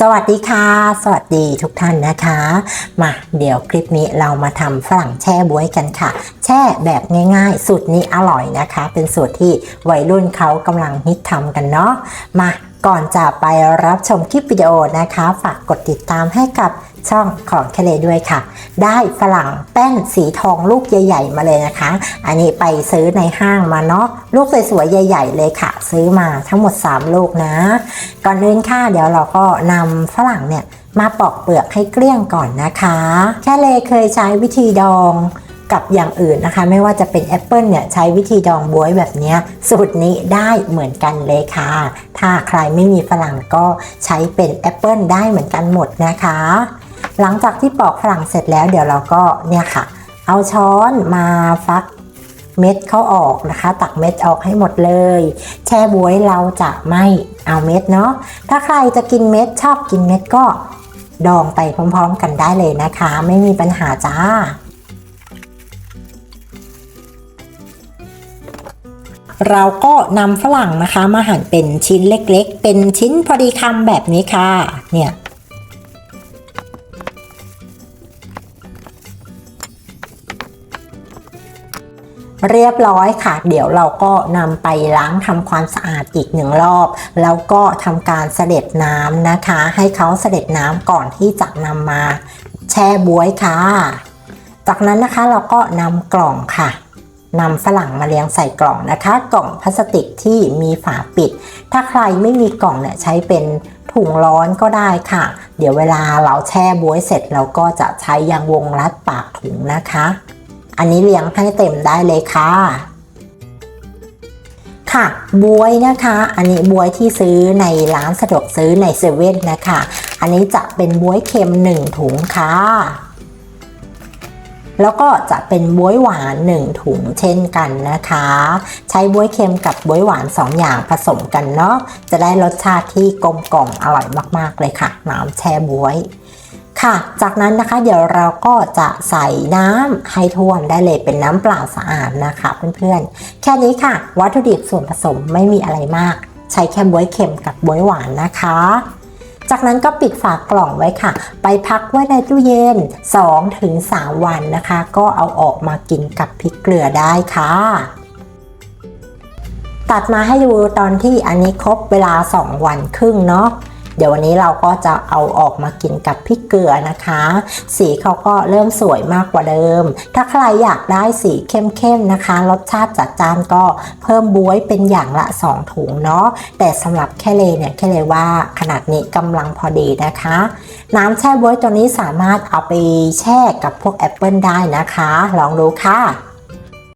สวัสดีค่ะ สวัสดีทุกท่านนะคะ มาเดี๋ยวคลิปนี้เรามาทำฝรั่งแช่บ๊วยกันค่ะ แช่แบบง่ายๆ สูตรนี้อร่อยนะคะ เป็นสูตรที่วัยรุ่นเขากำลังฮิตทำกันเนาะมา ก่อนจะไปรับชมคลิปวิดีโอนะคะ ฝากกดติดตามให้กับช่องของเคเลด้วยค่ะ ได้ฝรั่งแป้นสีทองลูกใหญ่ ๆ มาเลยนะคะ อันนี้ไปซื้อในห้างมาเนาะลูกสวยๆใหญ่ ๆ เลยค่ะ ซื้อมาทั้งหมด 3 ลูกนะ ก่อนอื่นค่ะเดี๋ยวเราก็นำฝรั่งเนี่ยมาปอกเปลือกให้เกลี้ยงก่อนนะคะ แค่เลเคยใช้วิธีดอง กับอย่างอื่นนะคะ ไม่ว่าจะเป็นแอปเปิลเนี่ยใช้วิธีดองบวยแบบนี้สูตรนี้ได้เหมือนกันเลยค่ะ ถ้าใครไม่มีฝรั่งก็ใช้เป็นแอปเปิลได้เหมือนกันหมดนะคะ หลังจากที่ปอกฝรั่งเสร็จแล้วเดี๋ยวเราก็เนี่ยค่ะ เอาช้อนมาฟักเม็ดเข้าออกนะคะ ตักเม็ดออกให้หมดเลย แช่บวยเราจะไม่เอาเม็ดเนาะถ้าใครจะกินเม็ดชอบกินเม็ดก็ดองไปพร้อมๆกันได้เลยนะคะ ไม่มีปัญหาจ้า เราก็นำฝรั่งนะคะมาหั่นเป็นชิ้นเล็กๆ เป็นชิ้นพอดีคำแบบนี้ค่ะ เนี่ยเรียบร้อยค่ะ เดี๋ยวเราก็นำไปล้างทำความสะอาดอีกหนึ่งรอบ แล้วก็ทำการเสด็จน้ำนะคะ ให้เขาเสด็จน้ำก่อนที่จะนำมาแช่บวยค่ะ จากนั้นนะคะเราก็นำกล่องค่ะ นำฝรั่งมาเลี้ยงใส่กล่องนะคะ กล่องพลาสติกที่มีฝาปิด ถ้าใครไม่มีกล่องเนี่ยใช้เป็นถุงร้อนก็ได้ค่ะ เดี๋ยวเวลาเราแช่บวยเสร็จเราก็จะใช้ยางวงรัดปากถุงนะคะ อันนี้เลี้ยงให้เต็มได้เลยค่ะค่ะบวยนะคะ อันนี้บวยที่ซื้อในร้านสะดวกซื้อในเซเว่นนะคะ อันนี้จะเป็นบวยเค็ม1ถุงค่ะ แล้วก็จะเป็นบวยหวาน 1 ถุงเช่นกันนะคะ ใช้บวยเค็มกับบวยหวาน 2 อย่างผสมกันเนาะจะได้รสชาติที่กลมกล่อมอร่อยมากๆเลยค่ะ น้ำแช่บวยค่ะ จากนั้นนะคะเดี๋ยวเราก็จะใส่น้ำให้ท่วมได้เลยเป็นน้ำเปล่าสะอาดนะคะเพื่อนๆ แค่นี้ค่ะ วัตถุดิบส่วนผสมไม่มีอะไรมาก ใช้แค่บวยเค็มกับบวยหวานนะคะ จากนั้นก็ปิดฝากล่องไว้ค่ะ ไปพักไว้ในตู้เย็น 2-3 วันนะคะ ก็เอาออกมากินกับพริกเกลือได้ค่ะตัดมาให้ดูตอนที่อันนี้ครบเวลา 2 วันครึ่งเนาะ เดี๋ยววันนี้เราก็จะเอาออกมากินกับพริกเกลือนะคะ สีเขาก็เริ่มสวยมากกว่าเดิม ถ้าใครอยากได้สีเข้มๆนะคะ รสชาติจัดจ้านก็เพิ่มบวยเป็นอย่างละ 2 ถุงเนาะแต่สำหรับแค่เลเนี่ยแค่เลว่าขนาดนี้กำลังพอดีนะคะ น้ำแช่บวยตัวนี้สามารถเอาไปแช่กับพวกแอปเปิลได้นะคะ ลองดูค่ะ